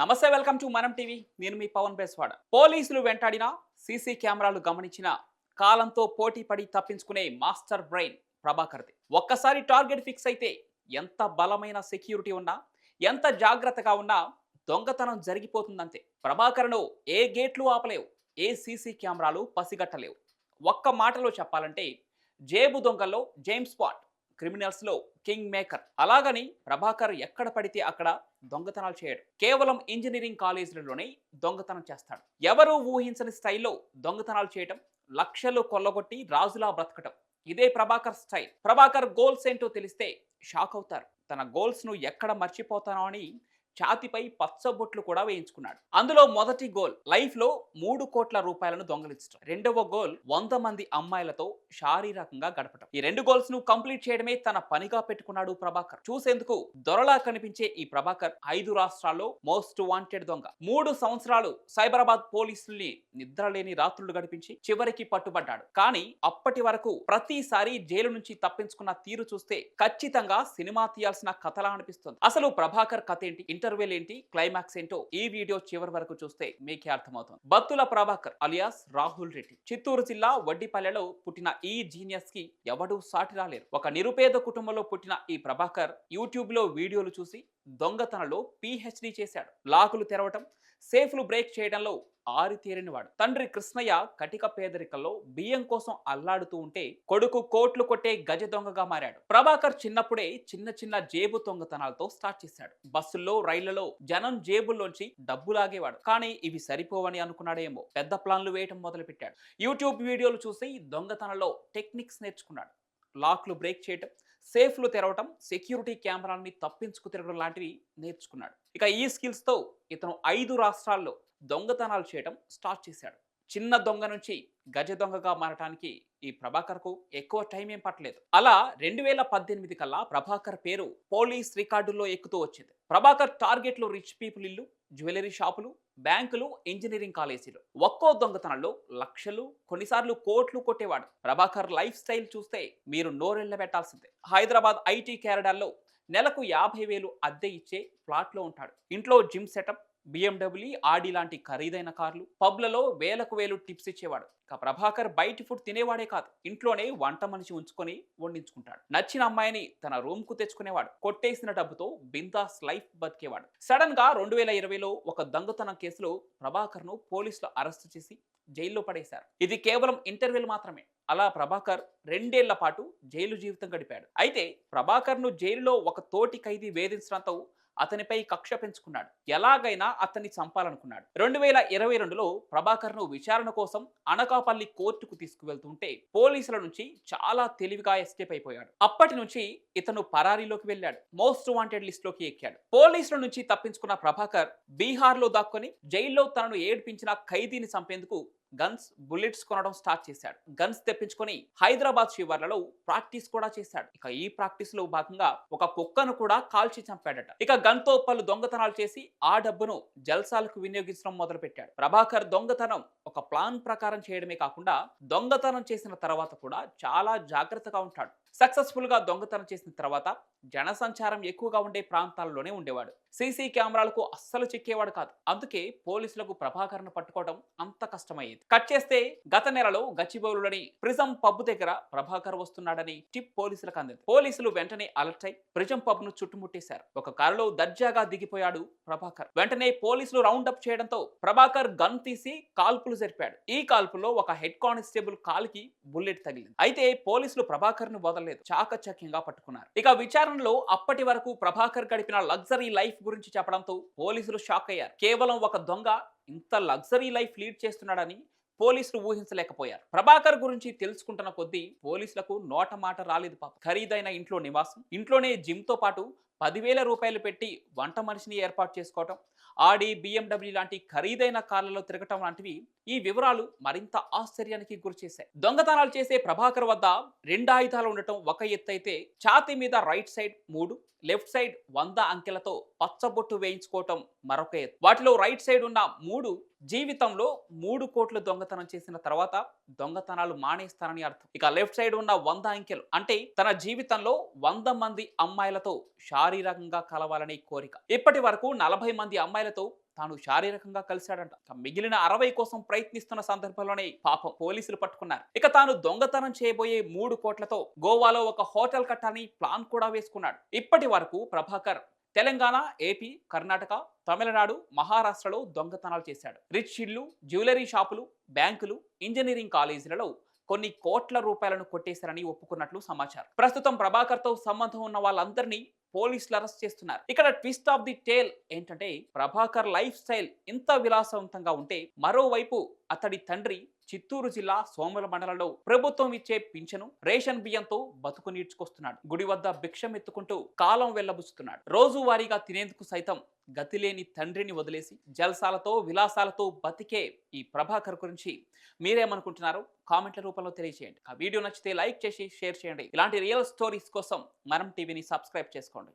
నమస్తే welcome to మనం TV. నేను మీ పవన్ బేస్వాడ. పోలీసులు వెంటాడినా సీసీ కెమెరాలు గమనించిన కాలంతో పోటీ పడి తప్పించుకునే మాస్టర్ బ్రెయిన్ ప్రభాకర్ది. ఒక్కసారి టార్గెట్ ఫిక్స్ అయితే ఎంత బలమైన సెక్యూరిటీ ఉన్నా ఎంత జాగ్రత్తగా ఉన్నా దొంగతనం జరిగిపోతుందంతే. ప్రభాకర్ను ఏ గేట్లు ఆపలేవు ఏ సీసీ కెమెరాలు పసిగట్టలేవు. ఒక్క మాటలో చెప్పాలంటే జేబు దొంగల్లో జేమ్స్ పాట్ క్రిమినల్స్లో కింగ్ మేకర్. అలాగని ప్రభాకర్ ఎక్కడ పడితే అక్కడ దొంగతనాలు చేయడు. కేవలం ఇంజనీరింగ్ కాలేజీలలోనే దొంగతనం చేస్తాడు. ఎవరూ ఊహించని స్టైల్లో దొంగతనాలు చేయటం లక్షలు కొల్లగొట్టి రాజులా బ్రతకటం. ఇదే ప్రభాకర్ స్టైల్. ప్రభాకర్ గోల్స్ ఏంటో తెలిస్తే షాక్ అవుతారు. తన గోల్స్ను ఎక్కడ మర్చిపోతానో అని ఛాతిపై పచ్చబొట్లు కూడా వేయించుకున్నాడు. అందులో మొదటి గోల్ లైఫ్లో మూడు కోట్ల రూపాయలను దొంగలించడం రెండవ గోల్ వంద మంది అమ్మాయిలతో శారీరకంగా గడపడం ఈ రెండు గోల్స్ను కంప్లీట్ చేయడమే తన పనిగా పెట్టుకున్నాడు ప్రభాకర్. చూసేందుకు దొరలా కనిపించే ఈ ప్రభాకర్ ఐదు రాష్ట్రాల్లో మోస్ట్ వాంటెడ్ దొంగ. మూడు సంవత్సరాలు సైబరాబాద్ పోలీసుల్ని నిద్రలేని రాత్రులు గడిపించి చివరికి పట్టుబడ్డాడు. కానీ అప్పటి వరకు ప్రతిసారి జైలు నుంచి తప్పించుకున్న తీరు చూస్తే ఖచ్చితంగా సినిమా తీయాల్సిన కథలా అనిపిస్తుంది. అసలు ప్రభాకర్ కథ ఏంటి? ఇంటర్వెల్ ఏంటి క్లైమాక్స్ ఏంటో ఈ వీడియో చివరి వరకు చూస్తే మీకే అర్థమవుతుంది. బత్తుల ప్రభాకర్ అలియాస్ రాహుల్ రెడ్డి. చిత్తూరు జిల్లా వడ్డిపల్లెలో పుట్టిన ఈ జీనియస్కి ఎవడూ సాటి రాలేరు. ఒక నిరుపేద కుటుంబంలో పుట్టిన ఈ ప్రభాకర్ యూట్యూబ్లో వీడియోలు చూసి దొంగతనంలో పిహెచ్డి చేశాడు. లాకులు తెరవటం సేఫ్లు బ్రేక్ చేయడంలో ఆరితేరినవాడు. తండ్రి కృష్ణయ్య కటిక పేదరికంలో బియ్యం కోసం అల్లాడుతూ ఉంటే కొడుకు కోట్లు కొట్టే గజ దొంగగా మారాడు. ప్రభాకర్ చిన్నప్పుడే చిన్న చిన్న జేబు దొంగతనాలతో స్టార్ట్ చేశాడు. బస్సుల్లో రైళ్ళలో జనం జేబుల్లోంచి డబ్బు లాగేవాడు. కానీ ఇవి సరిపోవని అనుకున్నాడేమో. పెద్ద ప్లాన్లు వేయటం మొదలుపెట్టాడు. యూట్యూబ్ వీడియోలు చూసి దొంగతనంలో టెక్నిక్స్ నేర్చుకున్నాడు. లాక్లు బ్రేక్ చేయటం సేఫ్లు తెరవటం సెక్యూరిటీ కెమెరాల్ని తప్పించుకు తిరగడం లాంటివి నేర్చుకున్నాడు. ఇక ఈ స్కిల్స్తో ఇతను ఐదు రాష్ట్రాల్లో దొంగతనాలు చేయడం స్టార్ట్ చేశాడు. చిన్న దొంగ నుంచి గజ దొంగగా మారటానికి ఈ ప్రభాకర్కు ఎక్కువ టైం ఏం పట్టలేదు. అలా రెండు వేల పద్దెనిమిది కల్లా ప్రభాకర్ పేరు పోలీస్ రికార్డుల్లో ఎక్కుతూ వచ్చింది. ప్రభాకర్ టార్గెట్లు రిచ్ పీపుల్ ఇల్లు జ్యువెలరీ షాపులు బ్యాంకులు ఇంజనీరింగ్ కాలేజీలు. ఒక్కో దొంగతనంలో లక్షలు కొన్నిసార్లు కోట్లు కొట్టేవాడు. ప్రభాకర్ లైఫ్ స్టైల్ చూస్తే మీరు నోరెళ్ళ పెట్టాల్సిందే హైదరాబాద్ ఐటీ క్యారడాల్లో నెలకు యాభై వేలు అద్దె ఇచ్చే ఫ్లాట్లో ఉంటాడు. ఇంట్లో జిమ్ సెటప్ బిఎండబ్ల్యూ ఆడి లాంటి ఖరీదైన కార్లు పబ్లలో వేలకు వేలు టిప్స్ ఇచ్చేవాడు. ఇక ప్రభాకర్ బయటి ఫుడ్ తినేవాడే కాదు. ఇంట్లోనే వంట మనిషి ఉంచుకొని వండించుకుంటాడు. నచ్చిన అమ్మాయిని తన రూమ్కు తెచ్చుకునేవాడు. కొట్టేసిన డబ్బుతో బిందాస్ లైఫ్ బతికేవాడు. సడన్గా రెండు వేల ఇరవైలో ఒక దొంగతనం కేసులో ప్రభాకర్ను పోలీసులు అరెస్ట్ చేసి జైల్లో పడేశారు. ఇది కేవలం ఇంటర్వ్యూలు మాత్రమే. అలా ప్రభాకర్ రెండేళ్ళ పాటు జైలు జీవితం గడిపాడు. అయితే ప్రభాకర్ను జైలులో ఒక తోటి ఖైదీ వేధించడంతో అతనిపై కక్ష పెంచుకున్నాడు. ఎలాగైనా అతన్ని చంపాలనుకున్నాడు. రెండు వేల ఇరవై రెండులో ప్రభాకర్ను విచారణ కోసం అనకాపల్లి కోర్టుకు తీసుకువెళ్తుంటే పోలీసుల నుంచి చాలా తెలివిగా ఎస్కేప్ అయిపోయాడు. అప్పటి నుంచి ఇతను పరారీలోకి వెళ్ళాడు. మోస్ట్ వాంటెడ్ లిస్ట్లోకి ఎక్కాడు. పోలీసుల నుంచి తప్పించుకున్న ప్రభాకర్ బీహార్లో దాక్కొని జైల్లో తనను ఏడ్పించిన ఖైదీని చంపేందుకు గన్స్ బుల్లెట్స్ కొనడం స్టార్ట్ చేశాడు. గన్స్ తెప్పించుకొని హైదరాబాద్ శివార్లలో ప్రాక్టీస్ కూడా చేశాడు. ఇక ఈ ప్రాక్టీస్లో భాగంగా ఒక కుక్కను కూడా కాల్చి చంపాడట. ఇక గన్తో పలు దొంగతనాలు చేసి ఆ డబ్బును జల్సాలకు వినియోగించడం మొదలుపెట్టాడు. ప్రభాకర్ దొంగతనం ఒక ప్లాన్ ప్రకారం చేయడమే కాకుండా దొంగతనం చేసిన తర్వాత కూడా చాలా జాగ్రత్తగా ఉంటాడు. సక్సెస్ఫుల్గా దొంగతనం చేసిన తర్వాత జనసంచారం ఎక్కువగా ఉండే ప్రాంతాల్లోనే ఉండేవాడు. సీసీ కెమెరాలకు అస్సలు చెక్కేవాడు కాదు. అందుకే పోలీసులకు ప్రభాకర్ను పట్టుకోవడం అంత కష్టమయ్యేది. కట్ చేస్తే గత నెలలో గచ్చిబౌలులోని ప్రిజం పబ్ దగ్గర ప్రభాకర్ వస్తున్నాడని టిప్ పోలీసులకు అందింది. పోలీసులు వెంటనే అలర్ట్ అయి ప్రిజం పబ్ను చుట్టుముట్టేశారు. ఒక కారులో దర్జాగా దిగిపోయాడు ప్రభాకర్. వెంటనే పోలీసులు రౌండప్ చేయడంతో ప్రభాకర్ గన్ తీసి కాల్పులు జరిపాడు. ఈ కాల్పులో ఒక హెడ్ కానిస్టేబుల్ కాల్కి బుల్లెట్ తగిలింది. అయితే పోలీసులు ప్రభాకర్ను వదలలేదు చాకచక్యంగా పట్టుకున్నారు. ఇక విచారణలో అప్పటి వరకు ప్రభాకర్ గడిపిన లగ్జరీ లైఫ్ గురించి చెప్పడంతో పోలీసులు షాక్ అయ్యారు కేవలం ఒక దొంగ ఇంత లగ్జరీ లైఫ్ లీడ్ చేస్తున్నాడని పోలీసులు ఊహించలేకపోయారు. ప్రభాకర్ గురించి తెలుసుకుంటున్న కొద్దీ పోలీసులకు నోట మాట రాలేదు పాప. ఖరీదైన ఇంట్లో నివాసం ఇంట్లోనే జిమ్తో పాటు పదివేల రూపాయలు పెట్టి వంట మనిషిని ఏర్పాటు చేసుకోవటం ఆడి బిఎండబ్ల్యూ లాంటి ఖరీదైన కార్లలో తిరగటం లాంటివి ఈ వివరాలు మరింత ఆశ్చర్యానికి గురిచేశాయి దొంగతనాలు చేసే ప్రభాకర్ వద్ద రెండు ఆయుధాలు ఉండటం ఒక ఎత్తు అయితే ఛాతీ మీద రైట్ సైడ్ మూడు లెఫ్ట్ సైడ్ వంద అంకెలతో పచ్చబొట్టు వేయించుకోవటం మరొక ఎత్తు. వాటిలో రైట్ సైడ్ ఉన్న మూడు జీవితంలో మూడు కోట్లు దొంగతనం చేసిన తర్వాత దొంగతనాలు మానేస్తానని అర్థం. ఇక లెఫ్ట్ సైడ్ ఉన్న వంద అంకెలు. అంటే తన జీవితంలో వంద మంది అమ్మాయిలతో శారీరకంగా కలవాలనే కోరిక. ఇప్పటి వరకు నలభై మంది అమ్మాయిలతో తాను శారీరకంగా కలిశాడంట. మిగిలిన అరవై కోసం ప్రయత్నిస్తున్న సందర్భంలోనే పాపం పోలీసులు పట్టుకున్నారు. ఇక తాను దొంగతనం చేయబోయే మూడు కోట్లతో గోవాలో ఒక హోటల్ కట్టాలని ప్లాన్ కూడా వేసుకున్నాడు. ఇప్పటి వరకు ప్రభాకర్ తెలంగాణ ఏపీ కర్ణాటక తమిళనాడు మహారాష్ట్రలో దొంగతనాలు చేశాడు. రిచ్ ఇళ్ళు జ్యువెలరీ షాపులు బ్యాంకులు ఇంజనీరింగ్ కాలేజీలలో కొన్ని కోట్ల రూపాయలను కొట్టేశారని ఒప్పుకున్నట్లు సమాచారం. ప్రస్తుతం ప్రభాకర్తో సంబంధం ఉన్న వాళ్ళందరినీ పోలీసులు అరెస్ట్ చేస్తున్నారు. ఇక్కడ ట్విస్ట్ ఆఫ్ ది టేల్ ఏంటంటే ప్రభాకర్ లైఫ్ స్టైల్ ఇంత విలాసవంతంగా ఉంటే మరోవైపు అతడి తండ్రి చిత్తూరు జిల్లా సోమల మండలంలో ప్రభుత్వం ఇచ్చే పింఛను రేషన్ బియ్యంతో బతుకు నీడ్చుకొస్తున్నాడు. గుడి వద్ద భిక్షం ఎత్తుకుంటూ కాలం వెళ్ళబుచ్చుతున్నాడు రోజువారీగా తినేందుకు సైతం గతిలేని తండ్రిని వదిలేసి జల్సాలతో విలాసాలతో బతికే ఈ ప్రభాకర్ గురించి మీరేమనుకుంటున్నారో కామెంట్ల రూపంలో తెలియజేయండి ఆ వీడియో నచ్చితే లైక్ చేసి షేర్ చేయండి. ఇలాంటి రియల్ స్టోరీస్ కోసం మనం టీవీని సబ్స్క్రైబ్ చేసుకోండి.